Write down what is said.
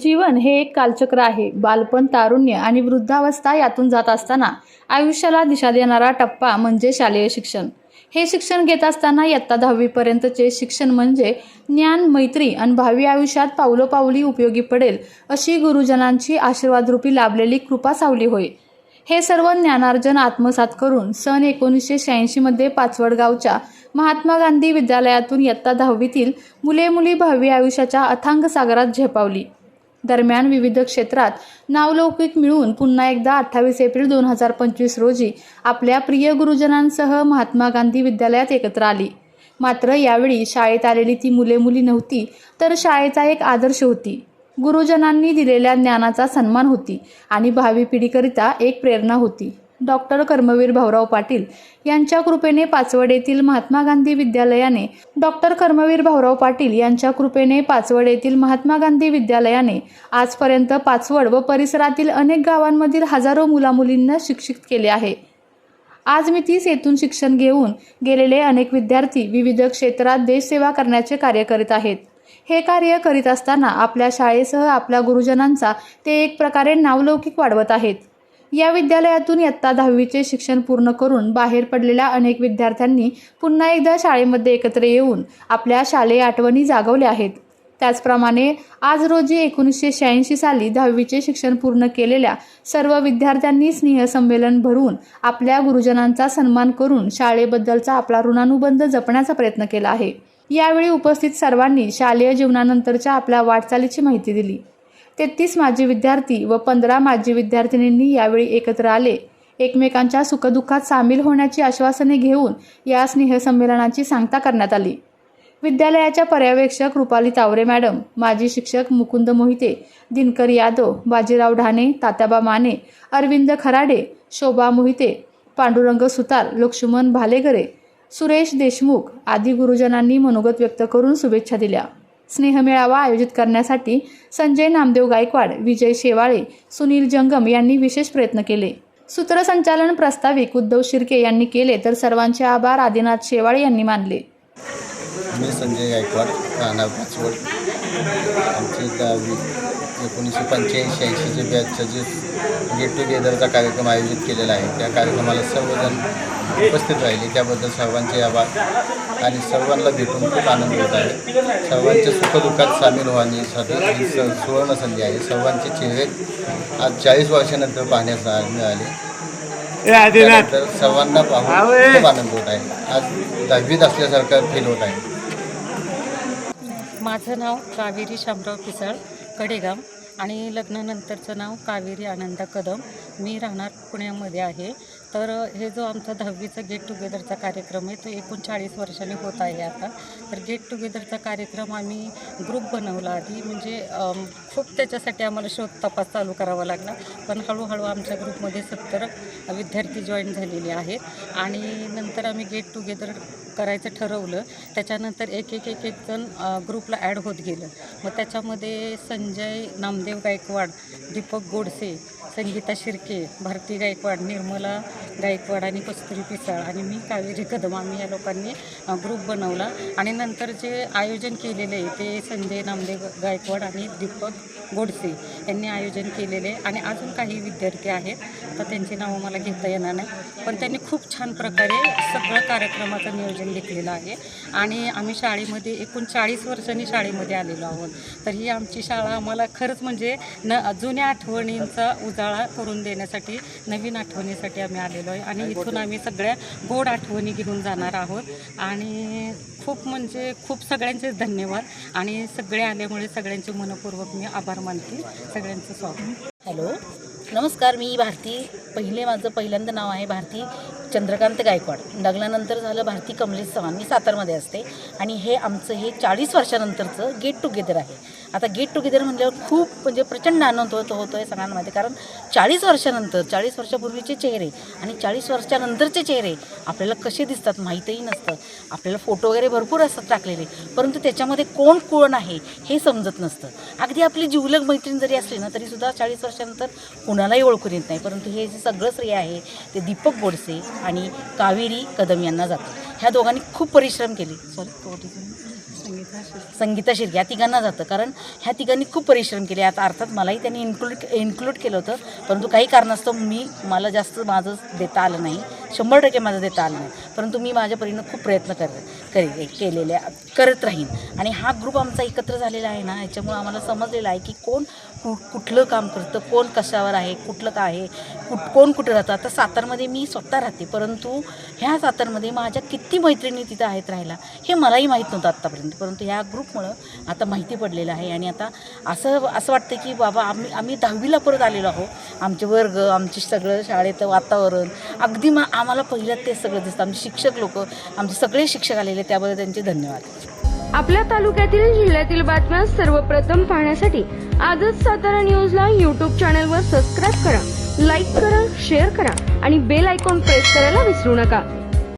जीवन हे एक कालचक्र आहे. बालपण तारुण्य आणि वृद्धावस्था यातून जात असताना आयुष्याला दिशा देणारा टप्पा म्हणजे शालेय शिक्षण. हे शिक्षण घेत असताना इयत्ता दहावीपर्यंतचे शिक्षण म्हणजे ज्ञान मैत्री आणि भावी आयुष्यात पावलोपावली उपयोगी पडेल अशी गुरुजनांची आशीर्वादरूपी लाभलेली कृपा सावली होय. हे सर्व ज्ञानार्जन आत्मसात करून सन एकोणीसशे शहाऐंशीमध्ये पाचवड गावच्या महात्मा गांधी विद्यालयातून इयत्ता दहावीतील मुले मुली भावी आयुष्याच्या अथांग सागरात झेपावली. दरम्यान विविध क्षेत्रात नावलौकिक मिळवून पुन्हा एकदा अठ्ठावीस एप्रिल दोन हजार पंचवीस रोजी आपल्या प्रिय गुरुजनांसह महात्मा गांधी विद्यालयात एकत्र आली. मात्र यावेळी शाळेत आलेली ती मुले मुली नव्हती तर शाळेचा एक आदर्श होती. गुरुजनांनी दिलेल्या ज्ञानाचा सन्मान होती आणि भावी पिढीकरिता एक प्रेरणा होती. डॉक्टर कर्मवीर भाऊराव पाटील यांच्या कृपेने पाचवड येथील महात्मा गांधी विद्यालयाने डॉक्टर कर्मवीर भाऊराव पाटील यांच्या कृपेने पाचवड येथील महात्मा गांधी विद्यालयाने आजपर्यंत पाचवड व परिसरातील अनेक गावांमधील हजारो मुलामुलींना शिक्षित केले आहे. आज मी तीस येथून शिक्षण घेऊन गेलेले अनेक विद्यार्थी विविध क्षेत्रात देशसेवा करण्याचे कार्य करीत आहेत. हे कार्य करीत असताना आपल्या शाळेसह आपल्या गुरुजनांचा ते एक प्रकारे नावलौकिक वाढवत आहेत. या विद्यालयातून इयत्ता दहावीचे शिक्षण पूर्ण करून बाहेर पडलेल्या अनेक विद्यार्थ्यांनी पुन्हा एकदा शाळेमध्ये एकत्र येऊन आपल्या शालेय आठवणी जागवल्या आहेत. त्याचप्रमाणे आज रोजी एकोणीसशे शहाऐंशी साली दहावीचे शिक्षण पूर्ण केलेल्या सर्व विद्यार्थ्यांनी स्नेहसंमेलन भरून आपल्या गुरुजनांचा सन्मान करून शाळेबद्दलचा आपला ऋणानुबंध जपण्याचा प्रयत्न केला आहे. यावेळी उपस्थित सर्वांनी शालेय जीवनानंतरच्या आपल्या वाटचालीची माहिती दिली. तेहतीस माजी विद्यार्थी व पंधरा माजी विद्यार्थिनींनी यावेळी एकत्र आले. एकमेकांच्या सुखदुःखात सामील होण्याची आश्वासने घेऊन या स्नेहसंमेलनाची सांगता करण्यात आली. विद्यालयाच्या पर्यवेक्षक रुपाली तावरे मॅडम माजी शिक्षक मुकुंद मोहिते दिनकर यादव बाजीराव ढाणे तात्याबा माने अरविंद खराडे शोभा मोहिते पांडुरंग सुतार लक्ष्मण भालेगरे सुरेश देशमुख आदी गुरुजनांनी मनोगत व्यक्त करून शुभेच्छा दिल्या. स्नेहमेळावा आयोजित करण्यासाठी संजय नामदेव गायकवाड विजय शेवाळे सुनील जंगम यांनी विशेष प्रयत्न केले. सूत्रसंचालन प्रस्ताविक उद्धव शिर्के यांनी केले तर सर्वांचे आभार आदिनाथ शेवाळे यांनी मानले. मी संजय गायकवाड एकोणीसशे पंच्याऐंशी ऐंशीचे बॅचचं जे गेट टुगेदरचा कार्यक्रम आयोजित केलेला आहे. त्या कार्यक्रमाला सर्वजण उपस्थित राहिले. त्याबद्दल सर्वांचे आभार आणि सर्वांना भेटून खूप आनंद होत आहे. सर्वांच्या सुखदुःखात सामील होण्यासाठी ही स सुवर्ण संधी आहे. सर्वांचे चेहरे आज चाळीस वर्षानंतर पाहण्यास मिळाले. त्यानंतर सर्वांना पाहून खूप आनंद होत आहे. आज दहावीत असल्यासारखं फील होत आहे. माझं नाव कावेरी शामराव पिसाळ कडेगाव. आणि लग्नानंतरचं नाव कावेरी आनंदा कदम. मी राहणार पुण्यामध्ये आहे. तर हे जो आमचा दहावीचा गेट टुगेदरचा कार्यक्रम आहे तो एकूण चाळीस वर्षांनी होत आहे आता. तर गेट टुगेदरचा कार्यक्रम आम्ही ग्रुप बनवला आधी. म्हणजे खूप त्याच्यासाठी आम्हाला शोध तपास चालू करावा लागला. पण हळूहळू आमच्या ग्रुपमध्ये सत्तर विद्यार्थी जॉईन झालेले आहेत. आणि नंतर आम्ही गेट टुगेदर करायचं ठरवलं. त्याच्यानंतर एक एक एक एक जण ग्रुपला ॲड होत गेलं. मग त्याच्यामध्ये संजय नामदेव गायकवाड दीपक गोडसे संगीता शिर्के भारती गायकवाड निर्मला गायकवाड आणि कस्तुरी पिसाळ आणि मी कावेरी कदम. आम्ही या लोकांनी ग्रुप बनवला. आणि नंतर जे आयोजन केलेले आहे ते संजय नामदेव गायकवाड आणि दीपक गोडसे यांनी आयोजन केलेले आणि अजून काही विद्यार्थी आहेत तर त्यांची नावं मला घेता येणार नाही. पण त्यांनी खूप छान प्रकारे सगळं कार्यक्रमाचं नियोजन घेतलेलं आहे. आणि आम्ही शाळेमध्ये एकूण चाळीस वर्षांनी शाळेमध्ये आलेलो आहोत. तर ही आमची शाळा आम्हाला खरंच म्हणजे न जुन्या आठवणींचा उजाळा करून देण्यासाठी नवीन आठवणीसाठी आम्ही आलेलो आहे. आणि इथून आम्ही सगळ्या गोड आठवणी घेऊन जाणार आहोत. आणि खूप म्हणजे खूप सगळ्यांचे धन्यवाद. आणि सगळे आल्यामुळे सगळ्यांचे मनपूर्वक मी आभार मानते. सगळ्यांचं स्वागत. हॅलो. नमस्कार मी भारती. पहिले माझं पहिल्यांदा नाव आहे भारती. चंद्रकांत गायकवाड. लग्नानंतर झालं भारती कमलेश चव्हाण. मी सातारमध्ये असते आणि हे आमचं हे चाळीस वर्षानंतरचं गेट टुगेदर आहे. आता गेट टुगेदर म्हटल्यावर खूप म्हणजे प्रचंड आनंद होतो होतो आहे सगळ्यांमध्ये. कारण चाळीस वर्षानंतर चाळीस वर्षापूर्वीचे चेहरे आणि चाळीस वर्षानंतरचे चेहरे आपल्याला कसे दिसतात माहीतही नसतं. आपल्याला फोटो वगैरे भरपूर असतात टाकलेले. परंतु त्याच्यामध्ये कोण कोण आहे हे समजत नसतं. अगदी आपली जिवलग मैत्रीण जरी असली ना तरीसुद्धा चाळीस वर्षानंतर कुणालाही ओळखून येत नाही. परंतु हे जे सगळं श्रेय आहे ते दीपक बोडसे आणि कावेरी कदम यांना जातं ह्या दोघांनी खूप परिश्रम केले. सॉरी संगीता शिर्के या तिघांना जातं. कारण ह्या तिघांनी खूप परिश्रम केले. आता अर्थात मलाही त्यांनी इन्क्लूड इन्क्लूड केलं होतं. परंतु काही कारणास्तव मी मला जास्त माझं देता आलं नाही. शंभर टक्के माझं देता आलं नाही. परंतु मी माझ्या परीनं खूप प्रयत्न कर करी केलेले करत राहीन. आणि हा ग्रुप आमचा एकत्र झालेला आहे ना याच्यामुळं आम्हाला समजलेलं आहे की कोण कु कुठलं काम करतं कोण कशावर आहे कुठलं काय आहे कुठ कोण कुठं राहतं. आता सातारमध्ये मी स्वतः राहते परंतु ह्या सातारमध्ये माझ्या किती मैत्रिणी तिथं आहेत राहायला हे मलाही माहीत नव्हतं आत्तापर्यंत. परंतु ह्या ग्रुपमुळं आता माहिती पडलेलं आहे. आणि आता असं असं वाटतं की बाबा आम्ही आम्ही दहावीला परत आलेलो आहोत. आमचे वर्ग आमचे सगळं शाळेचं वातावरण अगदी मा आम्हाला पहिल्यात ते सगळं दिसतं. आमचे शिक्षक लोक आमचे सगळे शिक्षक आलेले त्याबद्दल त्यांचे धन्यवाद. आपल्या तालुक्यातील जिल्ह्यातील बातम्या सर्वप्रथम पाहण्यासाठी आजच सातारा न्यूजला यूट्यूब चॅनलवर सबस्क्राईब करा लाईक करा शेअर करा आणि बेल आयकॉन प्रेस करायला विसरू नका.